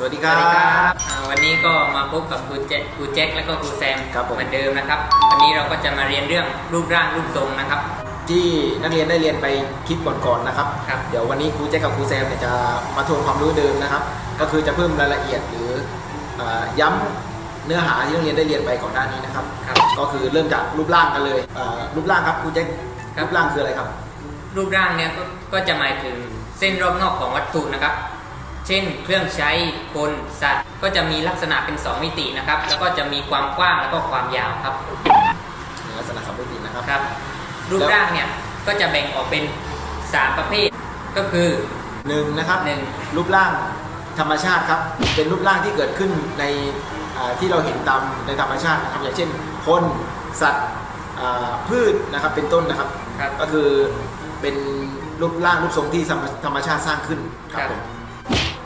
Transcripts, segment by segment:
สวัสดีสควัรัสดีครับบอ่าวันนี้ก็มาพบกับครูแจ็คครูแจ็คและก็ครูแซมครับผม เหมือนเดิมนะครับ วันนี้เราก็จะมาเรียนเรื่องรูปร่างรูปทรงนะครับ ที่นักเรียนได้เรียนไปคลิปก่อนๆนะครับ ครับ เดี๋ยววันนี้ครูแจ็คกับครูแซมเนี่ยจะมาทวนความรู้เดิมนะครับ ก็คือจะเพิ่มรายละเอียดหรืออ่าย้ำเนื้อหาที่นักเรียนได้เรียนไปก่อนหน้านี้นะครับ ครับ ก็คือเริ่มจากรูปร่างกันเลยอ่ารูปร่างครับครูแจ็คครับ รูปร่างคืออะไรครับ รูปร่างเนี่ยก็ก็จะหมายถึงเส้นรอบนอกของวัตถุนะครับ เช่น เครื่องใช้คนสัตว์ ก็จะมีลักษณะเป็น 2 มิตินะครับ แล้วก็จะมีความกว้างแล้วก็ความยาวครับในลักษณะสมมตินะครับ ครับ รูปร่างเนี่ยก็จะแบ่งออกเป็น 3 ประเภท ก็คือหนึ่งนะครับหนึ่งรูปร่างธรรมชาติครับ เป็นรูปร่างที่เกิดขึ้นในอ่าที่เราเห็นตามในธรรมชาตินะครับ อย่างเช่น คนสัตว์อ่าพืชนะครับเป็นต้นนะครับครับ ก็คือเป็นรูปร่างรูปทรงที่ธรรมธรรมชาติสร้างขึ้นครับครับผม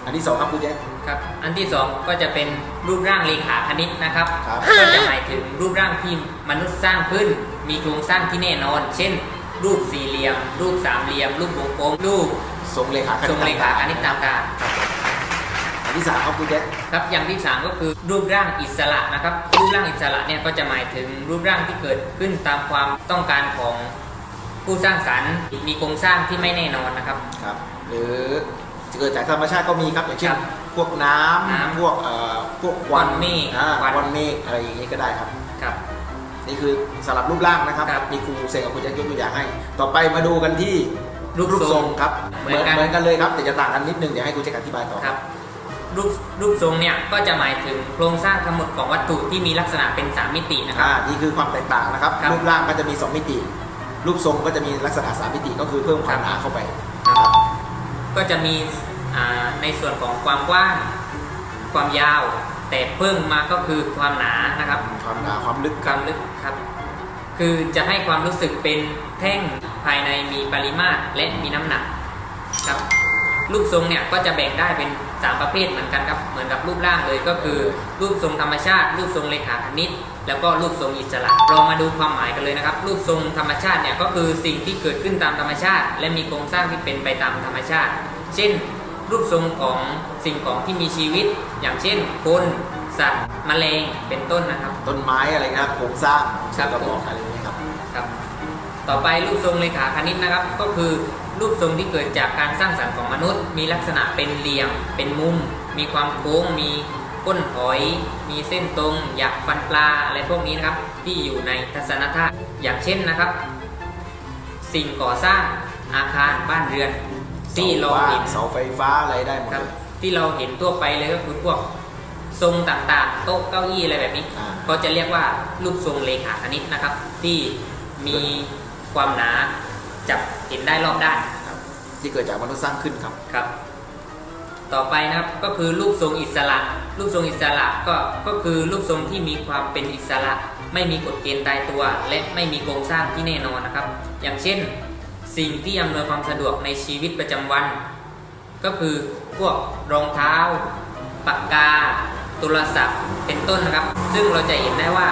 อันที่สองครับคุณแจ๊ค ครับ อันที่สองก็จะเป็นรูปร่างเลขาคณิตนะครับ ครับ ก็จะหมายถึงรูปร่างที่มนุษย์สร้างขึ้น มีโครงสร้างที่แน่นอน เช่น รูปสี่เหลี่ยม รูปสามเหลี่ยม รูปวงกลม รูปทรงเลขาคณิตทรงเลขาคณิตตามการครับผมอันที่สามครับคุณแจ๊ค ครับอย่างที่สามก็คือรูปร่างอิสระนะครับรูปร่างอิสระเนี่ยก็จะหมายถึงรูปร่างที่เกิดขึ้นตามความต้องการของผู้สร้างสรรค์ มีโครงสร้างที่ไม่แน่นอนนะครับ ครับหรือ เกิดจากธรรมชาติก็มีครับอย่างเช่นครับพวกน้น้ำำพวกเอ่อพวกควันควันเมฆอ่าควัน ควันเมฆอะไรอย่างนี้ก็ได้ครับ ครับ นี่คือสำหรับรูปร่างนะครับ ครับมีครูเซงกับคุณแจ็คยกตัวอย่างให้ ต่อไปมาดูกันที่รูปทรงครับเหมือนกัน เหมือนกันเลยครับ แต่จะต่างกันนิดนึงเดี๋ยวให้ครูแจ็คอธิบายต่อ ครับรูปรูปทรงเนี่ยก็จะหมายถึงโครงสร้างทั้งหมดของวัตถุที่มีลักษณะเป็น3มิตินะครับ อ่า นี่คือความแตกต่างนะครับ ครับรูปร่างก็จะมี 2 มิติ รูปทรงก็จะมีลักษณะ 3 มิติก็คือเพิ่มความหนาเข้าไปนะครับ ก็จะมีอ่าในส่วนของความกว้างความยาว แต่เพิ่มมาก็คือความหนานะครับ ความหนาความลึกความลึกครับ คือจะให้ความรู้สึกเป็นแท่งภายในมีปริมาตรและมีน้ำหนักครับรูปทรงเนี่ยก็จะแบ่งได้เป็น 3 ประเภทเหมือนกันครับ เหมือนกับรูปร่างเลยก็คือ รูปทรงธรรมชาติ รูปทรงเลขาคณิต แล้วก็รูปทรงอิสระ เรามาดูความหมายกันเลยนะครับ รูปทรงธรรมชาติเนี่ยก็คือสิ่งที่เกิดขึ้นตามธรรมชาติ และมีโครงสร้างที่เป็นไปตามธรรมชาติ เช่น รูปทรงของสิ่งของที่มีชีวิต อย่างเช่น คนสัตว์แมลงเป็นต้นนะครับ ต้นไม้อะไรนะครับโครงสร้างครับกระบอกอะไรอย่างนี้ยครับครับ ต่อไปรูปทรงเลขาคณิตนะครับ ก็คือรูปทรงที่เกิดจากการสร้างสรรค์ของมนุษย์ มีลักษณะเป็นเหลี่ยม เป็นมุม มีความโค้ง มี ก้นหอย มีเส้นตรงหยักฟันปลาอะไรพวกนี้นะครับ ที่อยู่ในทัศนธาตุอย่างเช่นนะครับ สิ่งก่อสร้างอาคารบ้านเรือน ที่เราเห็นเสาไฟฟ้าอะไรได้หมดครับเลยที่เราเห็นทั่วไปเลยก็คือพวกทรงต่างๆ โต๊ะเก้าอี้อะไรแบบนี้อ่าก็จะเรียกว่ารูปทรงเลขาคณิตนะครับ ที่มีความหนาจับเห็นได้รอบด้านครับที่เกิดจากมนุษย์สร้างขึ้นครับครับ ต่อไปนะครับก็คือรูปทรงอิสระ รูปทรงอิสระก็ก็คือรูปทรงที่มีความเป็นอิสระ ไม่มีกฎเกณฑ์ตายตัว และไม่มีโครงสร้างที่แน่นอนนะครับ อย่างเช่น สิ่งที่อำนวยความสะดวกในชีวิตประจำวัน ก็คือพวกรองเท้า ปากกาโทรศัพท์เป็นต้นนะครับ ซึ่งเราจะเห็นได้ว่า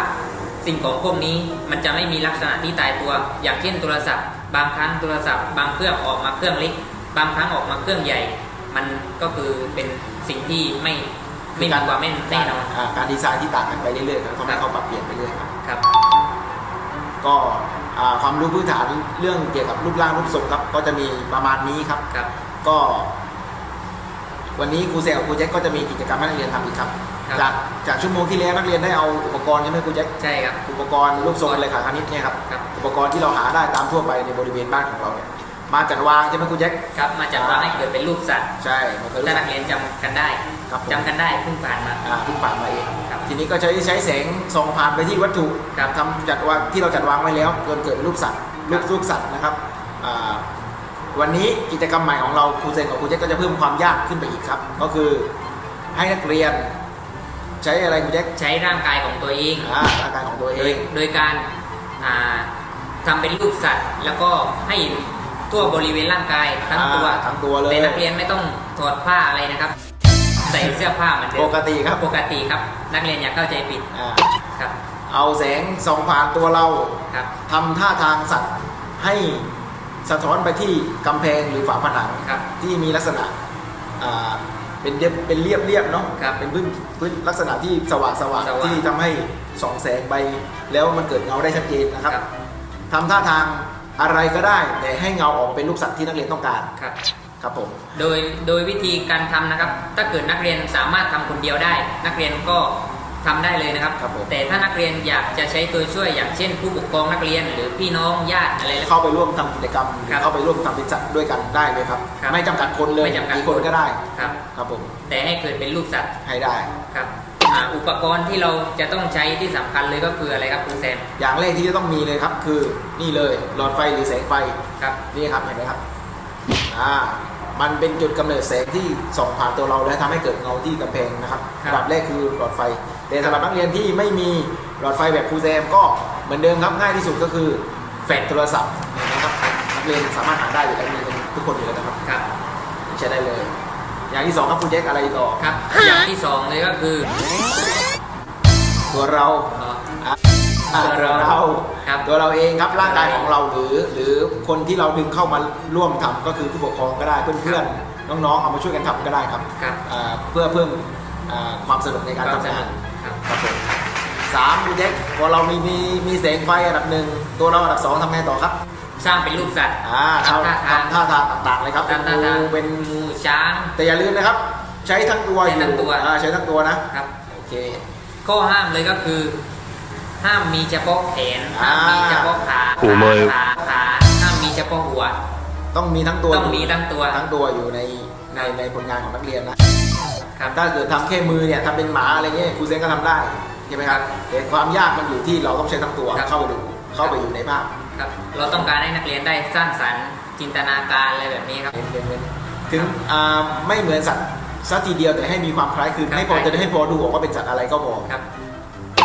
สิ่งของพวกนี้มันจะไม่มีลักษณะที่ตายตัว อย่างเช่นโทรศัพท์ บางครั้งโทรศัพท์ บางเครื่องออกมาเครื่องเล็ก บางครั้งออกมาเครื่องใหญ่ มันก็คือเป็นสิ่งที่ไม่ไม่มีความไม่แน่นอนาการดีไซน์ที่ต่างกันไปเรื่อยๆครับเขาให้เขาปรับเปลี่ยนไปเรื่อยครับครับ ก็อ่าความรู้พื้นฐานเรื่องเกี่ยวกับรูปร่างรูปทรงครับ ก็จะมีประมาณนี้ครับครับ ก็ วันนี้ครูเซลกับครูแจ็คก็จะมีกิจกรรมให้นักเรียนทำอีกครับครับ จากจากชั่วโมงที่แล้วนักเรียนได้เอาอุปกรณ์ใช่ไหมครูแจ็คใช่ครับอุปกรณ์รูปทรงเลขาคณิตเนี่ยครับครับอุปกรณ์ที่เราหาได้ตามทั่วไปในบริเวณบ้านของเราเนี่ย มาจัดวางใช่ไหมครูแจ็ค ครับมาจากวางให้เกิดเป็นรูปสัตว์ใช่มันเป็นถ้านักเรียนจำกันได้ครับผม จำกันได้เพิ่งผ่านมา อ่าเพิ่งผ่านมาเองครับทีนี้ก็ใช้ใช้แสงส่องผ่านไปที่วัตถุครับ ทำจัดวางที่เราจัดวางไว้แล้วจนเกิดเป็นรูปสัตว์รูปครับรูปสัตว์นะครับอ่าวันนี้กิจกรรมใหม่ของเราครูเซนกับครูแจ็คก็จะเพิ่มความยากขึ้นไปอีกครับ ก็คือให้นักเรียน ใช้อะไรครูแจ็คใช้ร่างกายของตัวเอง อ่าร่างกายของตัวเอโดยง โดยการอ่าทำเป็นรูปสัตว์ แล้วก็ให้เห็น ทั่วบริเวณร่างกายทั้งตัวอ่าทั้งตัวเลย แต่นักเรียนไม่ต้องถอดผ้าอะไรนะครับ ใส่เสื้อผ้าเหมือนเดิมปกติครับปกติครับ นักเรียนอย่าเข้าใจผิดอ่าครับเอาแสงส่องผ่านตัวเราครับ ทำท่าทางสัตว์ให้สะท้อนไปที่กำแพงหรือฝาผนังครับที่มีลักษณะอ่าเป็นเรียบเป็นเรียบเรียบๆเนาะครับเป็นพื้นพื้นลักษณะที่สว่างสว่างสว่าง ที่ทำให้ส่องแสงไปแล้วมันเกิดเงาได้ชัดเจนนะครับ ทำท่าทาง อะไรก็ได้แต่ให้เงาออกเป็นรูปสัตว์ที่นักเรียนต้องการครับ ครับผม โดยโดยวิธีการทำนะครับ ถ้าเกิดนักเรียนสามารถทำคนเดียวได้ นักเรียนก็ทำได้เลยนะครับ ครับผม แต่ถ้านักเรียนอยากจะใช้ตัวช่วยอย่างเช่น ผู้ปกครองนักเรียนหรือพี่น้องญาติอะไรเข้าไปร่วมทำกิจกรรมหรืครัอบเข้าไปร่วมทำเป็นสัตว์ด้วยกันได้เลยครับ ครับไม่จำกัดคนเลยไม่จำกัด กี่คนก็ได้ ครับ ครับผม แต่ให้เกิดเป็นรูปสัตว์ให้ได้ ครับ อ่าอุปกรณ์ที่เราจะต้องใช้ที่สำคัญเลยก็คืออะไรครับครูแซม อย่างแรกที่จะต้องมีเลยครับ คือนี่เลยหลอดไฟหรือแสงไฟครับนี่ครับเห็นไหมครับอ่ามันเป็นจุดกำเนิดแสงที่ส่องผ่านตัวเราและทำให้เกิดเงาที่กำแพงนะครับครับระดับแรกคือหลอดไฟ แต่สำหรับนักเรียนที่ไม่มีหลอดไฟแบบครูแซมก็เหมือนเดิมครับง่ายที่สุดก็คือแฟลชโทรศัพท์นะครับนักเรียนสามารถหาได้อยู่แล้วมีกันทุกคนอยู่แล้วนะครับครับใช้ได้เลย อย่างที่สองครับคุณแจ็คอะไรต่อครับ อย่างที่สองเลยก็คือตัวเราเอ่อ อะอะตัวเราเราครับตัวเราเองครับร่างกายของเราหรือ หรือคนที่เราดึงเข้ามาร่วมทำก็คือผู้ปกครองก็ได้เพื่อนๆน้องๆเอามาช่วยกันทำก็ได้ครับครับ อ่าเพื่อเพิ่มอ่าความสนุกในการความทำสงานุนกครับ ครับผมสามคุณแจ็คพอเรามีมีมีแสงไฟอันดับหนึ่งตัวเราอันดับสองทำไงต่อครับ สร้างเป็นรูปสัตว์อ่าทำท่าทางทำท่าทางต่างๆเลยครับตามท่าทางงูเป็นงูช้าง แต่อย่าลืมนะครับ ใช้ทั้งตัวใช้อยู่ทั้งตัว อ่าใช้ทั้งตัวนะครับ โอเค ข้อห้ามเลยก็คือ ห้ามมีเฉพาะแขนห้ามมีเฉพาะขาโอ้ไม่ ขาขาห้ามมีเฉพาะหัว ต้องมีทั้งตัวต้องมีทั้งตัว ทั้งตัวอยู่ในในในผลงานของนักเรียนนะ ครับ ถ้าเกิดทำแค่มือเนี่ยทำเป็นหมาอะไรเงี้ยครูเซนก็ทำได้ใช่ไหมครับแต่ความยากมันอยู่ที่เราต้องใช้ทั้งตัวครับเข้าไปดูเข้าไปอยู่ในภาพ ครับ เราต้องการให้นักเรียนได้สร้างสรรค์จินตนาการอะไรแบบนี้ครับเน้นเน้นเน้นถึงอ่าไม่เหมือนสัตว์สักทีเดียวแต่ให้มีความคล้ายคลึงครับ ให้พอจะได้ให้พอดูออกว่าเป็นสัตว์อะไรก็พอครับ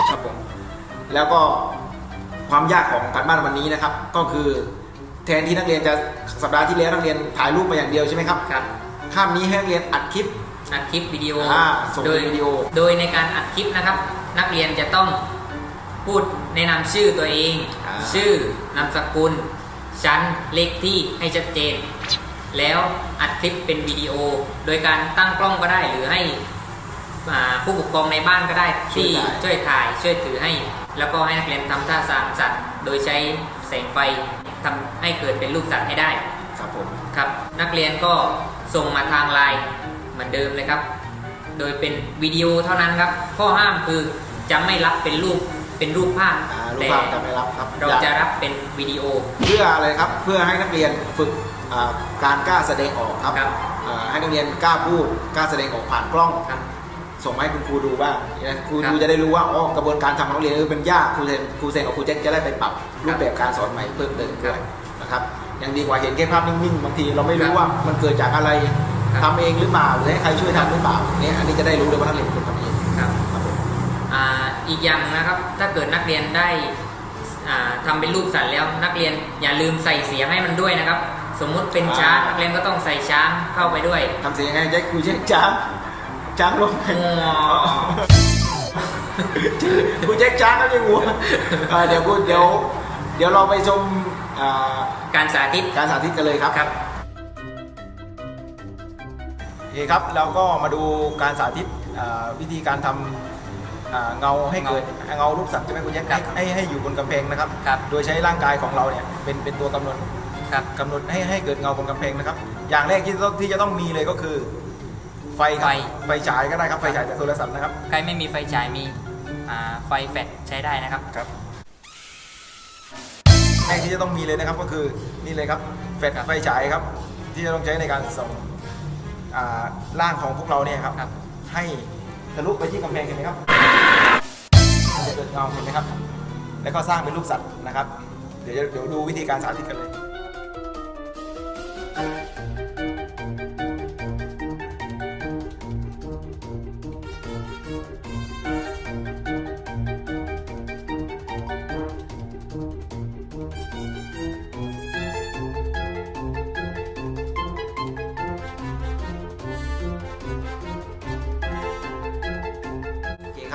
ครับผมแล้วก็ความยากของการบ้านวันนี้นะครับ ก็คือแทนที่นักเรียนจะสัปดาห์ที่แล้วนักเรียนถ่ายรูปมาอย่างเดียวใช่ไหมครับครับข้ามนี้ให้นักเรียนอัดคลิป อัดคลิปวิดีโออ่าส่งโดยเป็นวิดีโอ โดยในการอัดคลิปนะครับ นักเรียนจะต้องพูดแนะนำชื่อตัวเองอ่า ชื่อนามสกุล ชั้นเลขที่ให้ชัดเจน แล้วอัดคลิปเป็นวิดีโอ โดยการตั้งกล้องก็ได้หรือให้อ่าผู้ปกครองในบ้านก็ได้ที่ช่วยถ่ายช่วยถือให้ แล้วก็ให้นักเรียนทำท่าทางสัตว์ โดยใช้แสงไฟทำให้เกิดเป็นรูปสัตว์ให้ได้ครับผมครับนักเรียนก็ส่งมาทางไลน์เหมือนเดิมเลยครับ โดยเป็นวิดีโอเท่านั้นครับ ข้อห้ามคือจะไม่รับเป็นรูป เป็นรูปภาพอ่ารูปแต่ภาพจะไม่รับครับเราอยากจะรับเป็นวิดีโอ เพื่ออะไรครับ เพื่อให้นักเรียนฝึกอ่าการกล้าแสดงออกครับครับอ่าให้นักเรียนกล้าพูดกล้าแสดงออกผ่านกล้อง ครับ ส่งมาให้คุณครูดูบ้างนะครูครับดูจะได้รู้ว่าอ๋อกระบวนการทำของนักเรียนเออเป็นยากครูเซนครูเซนกับครูแจ็คจะได้ไปปรับรูปแบบการสอนใหม่เพิ่มเติมด้วยนะครับยังดีกว่าเห็นแค่ภาพนิ่งๆบางทีเราไม่รู้ว่ามันเกิดจากอะไรครับ ทำเองหรือเปล่าหรือให้ใครช่วยทำหรือเปล่าเนี่ยอันนี้จะได้รู้เลยว่านักเรียนเป็นคนทำเอง ครับ ครับผม อ่าอีกอย่างนะครับ ถ้าเกิดนักเรียนได้อ่าทำเป็นรูปสัตว์แล้ว นักเรียนอย่าลืมใส่เสียงให้มันด้วยนะครับ สมมุติเป็นช้างนักเรียนก็ต้องใส่ช้างเข้าไปด้วยทำเสียงยังไงแจ็คครูแจ็คจ้างจ้างลงไปงัวครูแจ็คจ้างก็ยังงัวอ่าเดี๋ยวครูเดี๋ยวเดี๋ยวเราไปชมอ่าการสาธิตการสาธิตกันเลยครับครับโอเคครับเราก็มาดูการสาธิตอ่าวิธีการทำ อ่าเงาให้เกิดเงารูปสัตว์ใช่ไหมคุณแจ็คครับให้ให้ให้อยู่บนกำแพงนะครับ ครับโดยใช้ร่างกายของเราเนี่ยเป็นเป็นตัวกำหนดครับ กำหนดให้ให้เกิดเงาบนกำแพงนะครับ อย่างแรกที่ต้องที่จะต้องมีเลยก็คือ ไฟครับไฟ ไฟฉายก็ได้ครับไฟฉายจากโทรศัพท์นะครับใครไม่มีไฟฉายมีอ่าไฟแฟลชใช้ได้นะครับ ครับแรกที่จะต้องมีเลยนะครับก็คือนี่เลยครับแฟลชไฟฉายครับ ที่จะต้องใช้ในการส่องอ่าร่างของพวกเราเนี่ยครับ ครับ ให้ ทะลุไปที่กำแพงเห็นไหมครับจะเกิดเงาเห็นไหมครับ แล้วก็สร้างเป็นรูปสัตว์นะครับ เดี๋ยวเดี๋ยวดูวิธีการสาธิตกันเลย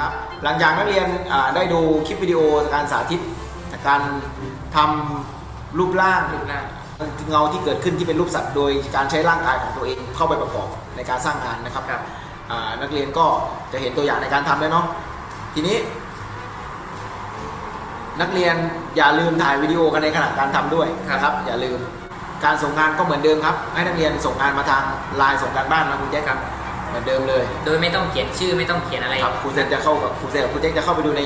โอเคครับ หลังจากนักเรียนอ่าได้ดูคลิปวิดีโอการสาธิตการทำรูปร่างรูปร่างเงาที่เกิดขึ้นที่เป็นรูปสัตว์ โดยการใช้ร่างกายของตัวเองเข้าไปประกอบในการสร้างงานนะครับครับอ่านักเรียนก็จะเห็นตัวอย่างในการทำแล้วเนาะทีนี้ นักเรียนอย่าลืมถ่ายวิดีโอกันในขณะการทำด้วยครับนะครับ อย่าลืมการส่งงานก็เหมือนเดิมครับ ให้นักเรียนส่งงานมาทางไลน์ส่งการบ้านนะคุณแจ๊คครับ เหมือนเดิมเลยโดยไม่ต้องเขียนชื่อไม่ต้องเขียนอะไร ครับครูเซนจะเข้ากับครูเซนกับครูแจ๊คจะเข้าไปดูใน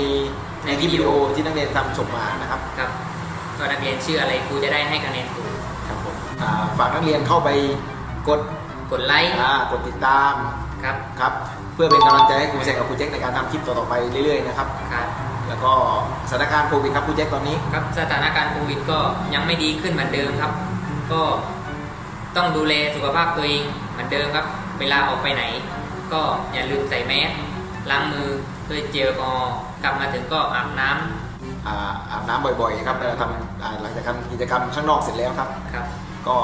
ในคลิปวิดีโอที่นักเรียนทำส่งมานะครับครับก็นักเรียนชื่ออะไรครูจะได้ให้คะแนนครูครับผมอ่าฝากนักเรียนเข้าไปกดกดไลค์อ่ากดติดตามครับครับ เพื่อเป็นกำลังใจให้ครูเซนกับครูแจ็คในการทำคลิปต่อๆไปเรื่อยๆนะครับครับแล้วก็สถานการณ์โควิดครับครูแจ็คตอนนี้ครับสถานการณ์โควิดก็ยังไม่ดีขึ้นเหมือนเดิมครับ ก็ต้องดูแลสุขภาพตัวเองเหมือนเดิมครับ เวลาออกไปไหน ก็อย่าลืมใส่แมสล้างมือด้วยเจลแอลกอฮอล์กลับมาถึงก็อาบน้ำอ่าอาบน้ำบ่อยๆครับเราทำอ่าหลังจากทำกิจกรรมข้างนอกเสร็จแล้วครับ ครับ ก็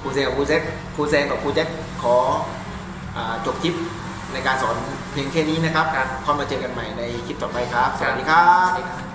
ครูเซนกับครูแจ็คครูเซนกับครูแจ็คขออ่าจบคลิปในการสอนเพียงแค่นี้นะครับครับ ค่อยมาเจอกันใหม่ในคลิปต่อไปครับ สวัสดีครัสวับสดีครับ